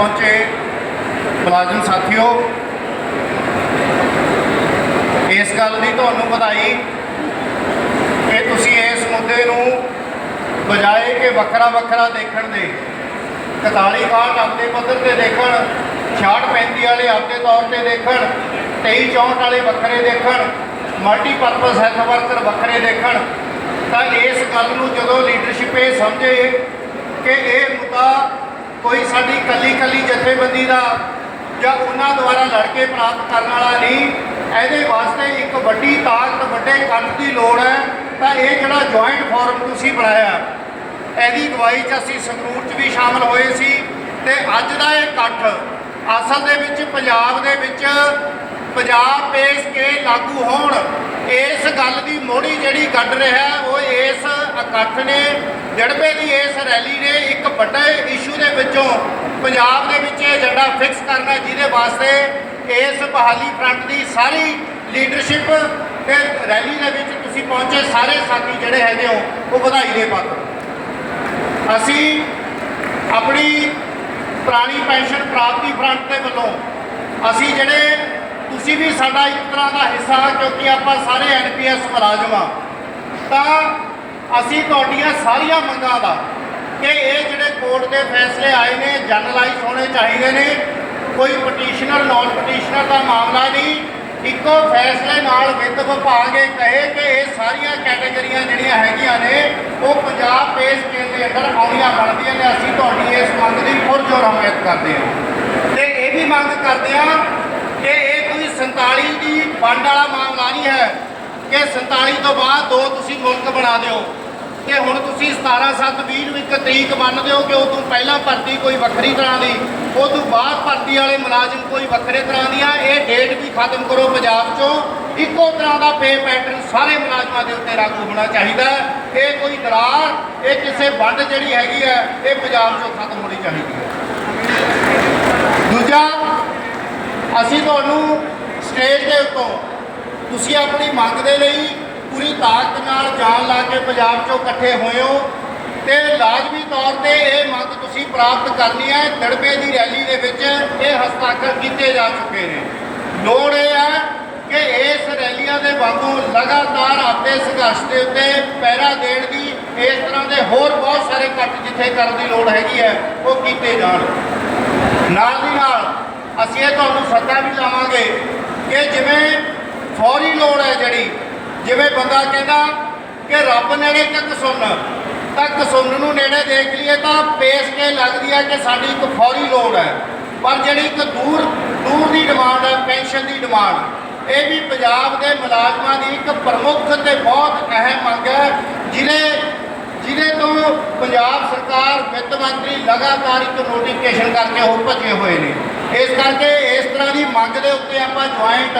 ਪਹੁੰਚੇ ਮੁਲਾਜ਼ਮ ਸਾਥੀਓ। ਇਸ ਗੱਲ ਦੀ ਤੁਹਾਨੂੰ ਵਧਾਈ ਕਿ ਤੁਸੀਂ ਇਸ ਮੁੱਦੇ ਨੂੰ ਬਜਾਏ ਕਿ ਵੱਖਰਾ ਵੱਖਰਾ ਦੇਖਣ ਦੇ 41 ਕਾਟ ਆਪਦੇ ਪੱਧਰ ਤੇ ਦੇਖਣ 66 35 ਵਾਲੇ ਆਪਦੇ ਤੌਰ ਤੇ ਦੇਖਣ 23 64 ਵਾਲੇ ਵੱਖਰੇ ਦੇਖਣ, ਮਲਟੀਪਰਪਸ ਹੈਲਥ ਵਰਕਰ ਵੱਖਰੇ ਦੇਖਣ, ਤਾਂ ਇਸ ਗੱਲ ਨੂੰ ਜਦੋਂ ਲੀਡਰਸ਼ਿਪ ਇਹ ਸਮਝੇ ਕਿ ਇਹ ਮੁੱਦਾ ਕੋਈ ਸਾਡੀ ਕੱਲੀ ਕੱਲੀ ਜਥੇਬੰਦੀ ਦਾ ਜਾਂ ਉਹਨਾਂ ਦੁਆਰਾ ਲੜ ਕੇ ਪ੍ਰਾਪਤ ਕਰਨ ਵਾਲਾ ਨਹੀਂ, ਇਹਦੇ ਵਾਸਤੇ ਇੱਕ ਵੱਡੀ ਤਾਕਤ, ਵੱਡੇ ਕੱਟ ਦੀ ਲੋੜ ਹੈ। ਤਾਂ ਇਹ ਜਿਹੜਾ ਜੁਆਇੰਟ ਫੋਰਮ ਤੁਸੀਂ ਬਣਾਇਆ, ਇਹਦੀ ਅਗਵਾਈ 'ਚ ਅਸੀਂ ਸੰਗਰੂਰ 'ਚ ਵੀ ਸ਼ਾਮਲ ਹੋਏ ਸੀ ਤੇ ਅੱਜ ਦਾ ਇਹ ਇਕੱਠ ਅਸਲ ਦੇ ਵਿੱਚ ਪੰਜਾਬ ਦੇ ਵਿੱਚ ਪੰਜਾਬ ਪੇਸ਼ ਕੇ ਲਾਗੂ ਹੋਣ, ਇਸ ਗੱਲ ਦੀ ਮੋੜੀ ਜਿਹੜੀ ਕੱਢ ਰਿਹਾ, ਉਹ ਇਸ ਇਕੱਠ ਨੇ ਜੜਬੇ ਦੀ ਇਸ ਰੈਲੀ ਨੇ ਇੱਕ ਵੱਡੇ ਇਸ਼ੂ ਦੇ ਵਿੱਚੋਂ ਪੰਜਾਬ ਦੇ ਵਿੱਚ ਇਹ ਏਜੰਡਾ ਫਿਕਸ ਕਰਨਾ ਜਿਹਦੇ ਵਾਸਤੇ ਇਸ ਬਹਾਲੀ ਫਰੰਟ ਦੀ ਸਾਰੀ ਲੀਡਰਸ਼ਿਪ ਤੇ ਰੈਲੀ ਦੇ ਵਿੱਚ ਤੁਸੀਂ ਪਹੁੰਚੇ ਸਾਰੇ ਸਾਥੀ ਜਿਹੜੇ ਹੈਗੇ ਹੋ, ਉਹ ਵਧਾਈ ਦੇ ਪਾਤਰ। ਅਸੀਂ ਆਪਣੀ ਪੁਰਾਣੀ ਪੈਨਸ਼ਨ ਪ੍ਰਾਪਤੀ ਫਰੰਟ ਦੇ ਵੱਲੋਂ ਅਸੀਂ ਜਿਹੜੇ ਤੁਸੀਂ ਵੀ ਸਾਡਾ ਇੱਕ ਤਰ੍ਹਾਂ ਦਾ ਹਿੱਸਾ ਕਿਉਂਕਿ ਆਪਾਂ ਸਾਰੇ ਐਨਪੀਐਸ ਮੁਲਾਜ਼ਮ ਆ ਤਾਂ ਅਸੀਂ ਤੁਹਾਡੀਆਂ ਸਾਰੀਆਂ ਮੰਗਾਂ ਦਾ ਕਿ ਇਹ ਜਿਹੜੇ ਕੋਰਟ ਦੇ ਫੈਸਲੇ ਆਏ ਨੇ, ਜਨਰਲਾਈਜ਼ ਹੋਣੇ ਚਾਹੀਦੇ ਨੇ, ਕੋਈ ਪਟੀਸ਼ਨਰ ਨਾਨ ਪਟੀਸ਼ਨਰ ਦਾ ਮਾਮਲਾ ਨਹੀਂ। ਇੱਕੋ ਫੈਸਲੇ ਨਾਲ ਵਿੱਤ ਵਿਭਾਗ ਇਹ ਕਹੇ ਕਿ ਇਹ ਸਾਰੀਆਂ ਕੈਟਾਗਰੀਆਂ ਜਿਹੜੀਆਂ ਹੈਗੀਆਂ ਨੇ, ਉਹ ਪੰਜਾਬ ਪੇਸ ਸਕੇਲ ਦੇ ਅੰਦਰ ਆਉਣੀਆਂ ਬਣਦੀਆਂ ਨੇ। ਅਸੀਂ ਤੁਹਾਡੀ ਇਸ ਮੰਗ ਦੀ ਪੁਰਜੋਰ ਹਮਾਇਤ ਕਰਦੇ ਹਾਂ। ਤੇ ਇਹ ਵੀ ਮੰਗ ਕਰਦੇ ਹਾਂ ਕਿ ਇਹ ਕੋਈ 47 ਦੀ ਵੰਡ ਵਾਲਾ ਮਾਮਲਾ ਨਹੀਂ ਹੈ ਕਿ 47 ਤੋਂ ਬਾਅਦ ਦੋ ਤੁਸੀਂ ਮੁਲਕ ਬਣਾ ਦਿਓ। ਤੇ ਹੁਣ ਤੁਸੀਂ 17 7 20 ਨੂੰ ਇੱਕ ਤਰੀਕ ਮੰਨ ਦਿਓ ਕਿ ਉਹ ਤੋਂ ਪਹਿਲਾਂ ਭਰਤੀ ਕੋਈ ਵੱਖਰੀ ਤਰ੍ਹਾਂ ਦੀ, ਉਹ ਤੋਂ ਬਾਅਦ ਭਰਤੀ ਵਾਲੇ ਮੁਲਾਜ਼ਮ ਕੋਈ ਵੱਖਰੇ ਤਰ੍ਹਾਂ ਦੀਆਂ ਇਹ ਡੇਟ ਵੀ ਖਤਮ ਕਰੋ ਪੰਜਾਬ 'ਚੋਂ। ਇੱਕੋ ਤਰ੍ਹਾਂ ਦਾ ਪੇ ਪੈਟਰਨ ਸਾਰੇ ਮੁਲਾਜ਼ਮਾਂ ਦੇ ਉੱਤੇ ਲਾਗੂ ਹੋਣਾ ਚਾਹੀਦਾ ਇਹ ਕੋਈ ਦਰਾਰ ਇਹ ਕਿਸੇ ਵੰਡ ਜਿਹੜੀ ਹੈਗੀ ਹੈ, ਇਹ ਪੰਜਾਬ 'ਚੋਂ ਖਤਮ ਹੋਣੀ ਚਾਹੀਦੀ ਹੈ। ਦੂਜਾ, ਅਸੀਂ ਤੁਹਾਨੂੰ ਸਟੇਜ ਦੇ ਉੱਤੋਂ ਤੁਸੀਂ ਆਪਣੀ ਮੰਗ ਦੇ ਲਈ ਪੂਰੀ ਤਾਕਤ ਨਾਲ ਜਾਨ ਲਾ ਕੇ ਪੰਜਾਬ 'ਚੋਂ ਇਕੱਠੇ ਹੋਏ ਹੋ ਤੇ ਲਾਜ਼ਮੀ ਤੌਰ ਤੇ ਇਹ ਮੰਗ ਤੁਸੀਂ ਪ੍ਰਾਪਤ ਕਰਨੀ ਹੈ। ਦੜਬੇ ਦੀ ਰੈਲੀ ਦੇ ਵਿੱਚ ਇਹ ਹਸਤਾਖਰ ਕੀਤੇ ਜਾ ਚੁੱਕੇ ਨੇ। ਲੋੜ ਇਹ ਹੈ ਕਿ ਇਸ ਰੈਲੀਆਂ ਦੇ ਵਾਂਗੂ ਲਗਾਤਾਰ ਆਪਣੇ ਸੰਘਰਸ਼ ਦੇ ਉੱਤੇ ਪੈਰਾ ਦੇਣ ਦੀ ਇਸ ਤਰ੍ਹਾਂ ਦੇ ਹੋਰ ਬਹੁਤ ਸਾਰੇ ਕੱਟ ਜਿੱਥੇ ਕਰਨ ਦੀ ਲੋੜ ਹੈਗੀ ਹੈ, ਉਹ ਕੀਤੇ ਜਾਣ। ਨਾਲ ਦੀ ਨਾਲ ਅਸੀਂ ਇਹ ਤੁਹਾਨੂੰ ਸੱਦਾ ਵੀ ਲਾਵਾਂਗੇ ਕਿ ਜਿਵੇਂ ਫੌਰੀ ਲੋੜ ਜਿਵੇਂ ਬੰਦਾ ਕਹਿੰਦਾ ਕਿ ਰੱਬ ਨੇੜੇ ਤੱਕ ਸੁਣ ਤੱਕ ਸੁਣ ਨੂੰ ਨੇੜੇ ਦੇਖ ਲਈਏ ਤਾਂ ਪੇਸ਼ ਕੇ ਲੱਗਦੀ ਹੈ ਕਿ ਸਾਡੀ ਇੱਕ ਫੌਰੀ ਲੋੜ ਹੈ। ਪਰ ਜਿਹੜੀ ਇੱਕ ਦੂਰ ਦੂਰ ਦੀ ਡਿਮਾਂਡ ਹੈ, ਪੈਨਸ਼ਨ ਦੀ ਡਿਮਾਂਡ, ਇਹ ਵੀ ਪੰਜਾਬ ਦੇ ਮੁਲਾਜ਼ਮਾਂ ਦੀ ਇੱਕ ਪ੍ਰਮੁੱਖ ਤੇ ਬਹੁਤ ਅਹਿਮ ਮੰਗ ਹੈ। ਜਿਹਨੇ ਜਿਹਦੇ ਤੋਂ ਪੰਜਾਬ ਸਰਕਾਰ ਵਿੱਤ ਮੰਤਰੀ ਲਗਾਤਾਰ ਇੱਕ ਨੋਟੀਫਿਕੇਸ਼ਨ ਕਰਕੇ ਉਹ ਭੱਜੇ ਹੋਏ ਨੇ। ਇਸ ਕਰਕੇ ਇਸ ਤਰ੍ਹਾਂ ਦੀ ਮੰਗ ਦੇ ਉੱਤੇ ਆਪਾਂ ਜੁਆਇੰਟ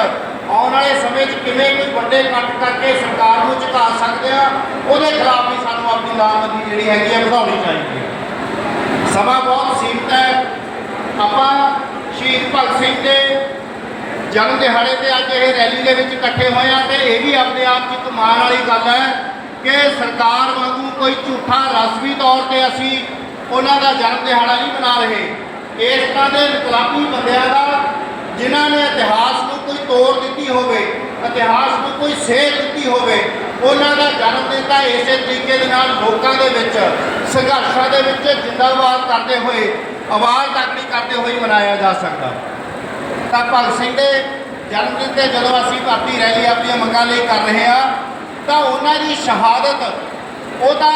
ਆਉਣ ਵਾਲੇ ਸਮੇਂ 'ਚ ਕਿਵੇਂ ਕੋਈ ਵੱਡੇ ਕੱਟ ਕਰਕੇ ਸਰਕਾਰ ਨੂੰ ਝੁਕਾ ਸਕਦੇ ਆ, ਉਹਦੇ ਖਿਲਾਫ ਵੀ ਸਾਨੂੰ ਆਪਣੀ ਲਾਮਬੰਦੀ ਜਿਹੜੀ ਹੈਗੀ ਹੈ ਵਧਾਉਣੀ ਚਾਹੀਦੀ ਹੈ। ਸਮਾਂ ਬਹੁਤ ਸੀਮਤ ਹੈ। ਆਪਾਂ ਸ਼ਹੀਦ ਭਗਤ ਸਿੰਘ ਦੇ ਜਨਮ ਦਿਹਾੜੇ ਤੇ ਅੱਜ ਇਹ ਰੈਲੀ ਦੇ ਵਿੱਚ ਇਕੱਠੇ ਹੋਏ ਆ ਤੇ ਇਹ ਵੀ ਆਪਣੇ ਆਪ 'ਚ ਇੱਕ ਮਾਣ ਵਾਲੀ ਗੱਲ ਹੈ ਕਿ ਸਰਕਾਰ ਵਾਂਗੂ ਕੋਈ ਝੂਠਾ ਰਸਮੀ ਤੌਰ ਤੇ ਅਸੀਂ ਉਹਨਾਂ ਦਾ ਜਨਮ ਦਿਹਾੜਾ ਨਹੀਂ ਮਨਾ ਰਹੇ। ਇਸ ਤਰ੍ਹਾਂ ਦੇ ਇਨਕਲਾਬੀ ਬੰਦਿਆਂ ਦਾ, ਜਿਨ੍ਹਾਂ ਨੇ ਇਤਿਹਾਸ ਨੂੰ ਤੋੜ ਦਿੱਤੀ ਹੋਵੇ, ਇਤਿਹਾਸ ਨੂੰ ਕੋਈ ਸੇਧ ਦਿੱਤੀ ਹੋਵੇ, ਉਹਨਾਂ ਦਾ ਜਨਮ ਦਿਨ ਤਾਂ ਇਸੇ ਤਰੀਕੇ ਦੇ ਨਾਲ ਲੋਕਾਂ ਦੇ ਵਿੱਚ, ਸੰਘਰਸ਼ਾਂ ਦੇ ਵਿੱਚ ਜਿੰਦਾਬਾਦ ਕਰਦੇ ਹੋਏ ਆਵਾਜ਼ ਤੱਕੜੀ ਕਰਦੇ ਹੋਏ ਮਨਾਇਆ ਜਾ ਸਕਦਾ। ਤਾਂ ਭਗਤ ਸਿੰਘ ਦੇ ਜਨਮ ਦਿਨ ਤੇ ਜਦੋਂ ਅਸੀਂ ਭਾਰਤੀ ਰੈਲੀ ਆਪਣੀਆਂ ਮੰਗਾਂ ਲਈ ਕਰ ਰਹੇ ਹਾਂ, ਤਾਂ ਉਹਨਾਂ ਦੀ ਸ਼ਹਾਦਤ, ਉਹ ਤਾਂ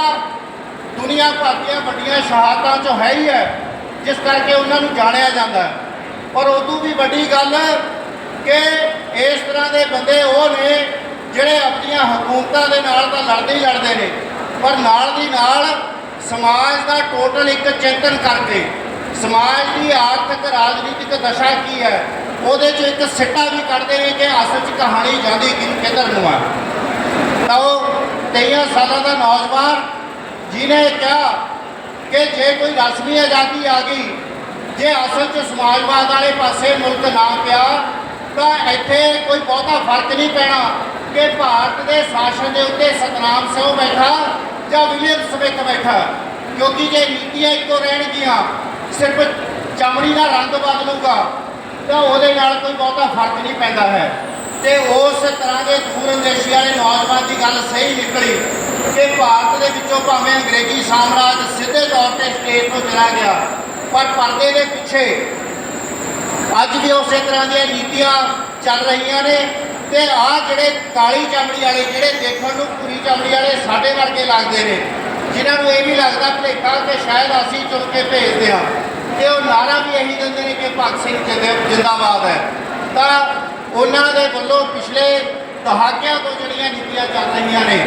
ਦੁਨੀਆ ਭਰ ਦੀਆਂ ਵੱਡੀਆਂ ਸ਼ਹਾਦਤਾਂ ਚੋਂ ਹੈ ਹੀ ਹੈ, ਜਿਸ ਕਰਕੇ ਉਹਨਾਂ ਨੂੰ ਜਾਣਿਆ ਜਾਂਦਾ ਹੈ। ਔਰ ਉਦੋਂ ਵੀ ਵੱਡੀ ਗੱਲ ਕਿ ਇਸ ਤਰ੍ਹਾਂ ਦੇ ਬੰਦੇ ਉਹ ਨੇ ਜਿਹੜੇ ਆਪਣੀਆਂ ਹਕੂਮਤਾਂ ਦੇ ਨਾਲ ਤਾਂ ਲੜਦੇ ਹੀ ਲੜਦੇ ਨੇ, ਪਰ ਨਾਲ ਦੀ ਨਾਲ ਸਮਾਜ ਦਾ ਟੋਟਲ ਇੱਕ ਚਿੰਤਨ ਕਰਕੇ, ਸਮਾਜ ਦੀ ਆਰਥਿਕ, ਰਾਜਨੀਤਿਕ ਦਸ਼ਾ ਕੀ ਹੈ, ਉਹਦੇ 'ਚ ਇੱਕ ਸਿੱਟਾ ਵੀ ਕੱਢਦੇ ਨੇ ਕਿ ਅਸਲ 'ਚ ਕਹਾਣੀ ਜਾਂਦੀ ਕਿੱਧਰ ਨੂੰ ਆ। ਤਾਂ ਉਹ 23 ਸਾਲਾਂ ਦਾ ਨੌਜਵਾਨ, ਜਿਹਨੇ ਕਿਹਾ ਕਿ ਜੇ ਕੋਈ ਰਸਮੀ ਆਜ਼ਾਦੀ ਆ ਗਈ, ਜੇ ਅਸਲ 'ਚ ਸਮਾਜਵਾਦ ਵਾਲੇ ਪਾਸੇ ਮੁਲਕ ਨਾ ਪਿਆ ਇੱਥੇ ਕੋਈ ਬਹੁਤਾ ਫ਼ਰਕ ਨਹੀਂ ਪੈਣਾ ਕਿ ਭਾਰਤ ਦੇ ਸ਼ਾਸਨ ਦੇ ਉੱਤੇ ਸਤਨਾਮ ਸਿੰਘ ਬੈਠਾ ਜਾਂ ਵਿਲੀਅਮ ਸਮਿਥ ਬੈਠਾ। ਕਿਉਂਕਿ ਜੇ ਨੀਤੀਆਂ ਇੱਕੋ ਰਹਿਣਗੀਆਂ, ਸਿਰਫ ਚਮੜੀ ਦਾ ਰੰਗ ਬਦਲੂਗਾ, ਤਾਂ ਉਹਦੇ ਨਾਲ ਕੋਈ ਬਹੁਤਾ ਫ਼ਰਕ ਨਹੀਂ ਪੈਂਦਾ ਹੈ। ਤੇ ਉਸ ਤਰ੍ਹਾਂ ਦੇ ਦੂਰ ਅੰਦੇਸ਼ੀ ਵਾਲੇ ਨੌਜਵਾਨ ਦੀ ਗੱਲ ਸਹੀ ਨਿਕਲੀ ਕਿ ਭਾਰਤ ਦੇ ਵਿੱਚੋਂ ਭਾਵੇਂ ਅੰਗਰੇਜ਼ੀ ਸਾਮਰਾਜ ਸਿੱਧੇ ਤੌਰ ਤੇ ਸਟੇਟ ਤੋਂ ਚਲਾ ਗਿਆ, ਪਰ ਪਰਦੇ ਦੇ ਪਿੱਛੇ ਅੱਜ ਵੀ ਉਸੇ ਤਰ੍ਹਾਂ ਦੀਆਂ ਨੀਤੀਆਂ ਚੱਲ ਰਹੀਆਂ ਨੇ ਤੇ ਆਹ ਜਿਹੜੇ ਕਾਲੀ ਚਮੜੀ ਵਾਲੇ ਜਿਹੜੇ ਦੇਖਣ ਨੂੰ ਪੂਰੀ ਚਮੜੀ ਵਾਲੇ ਸਾਡੇ ਵਰਗੇ ਲੱਗਦੇ ਨੇ, ਜਿਨ੍ਹਾਂ ਨੂੰ ਇਹ ਵੀ ਲੱਗਦਾ ਭਲੇਖਾ ਕਿ ਸ਼ਾਇਦ ਅਸੀਂ ਚੁਣ ਕੇ ਭੇਜਦੇ ਹਾਂ। ਤੇ ਉਹ ਨਾਰਾ ਵੀ ਇਹੀ ਦਿੰਦੇ ਨੇ ਕਿ ਭਗਤ ਸਿੰਘ ਜਿੰਦ- ਜਿੰਦਾਬਾਦ ਹੈ। ਤਾਂ ਉਹਨਾਂ ਦੇ ਵੱਲੋਂ ਪਿਛਲੇ ਦਹਾਕਿਆਂ ਤੋਂ ਜਿਹੜੀਆਂ ਨੀਤੀਆਂ ਚੱਲ ਰਹੀਆਂ ਨੇ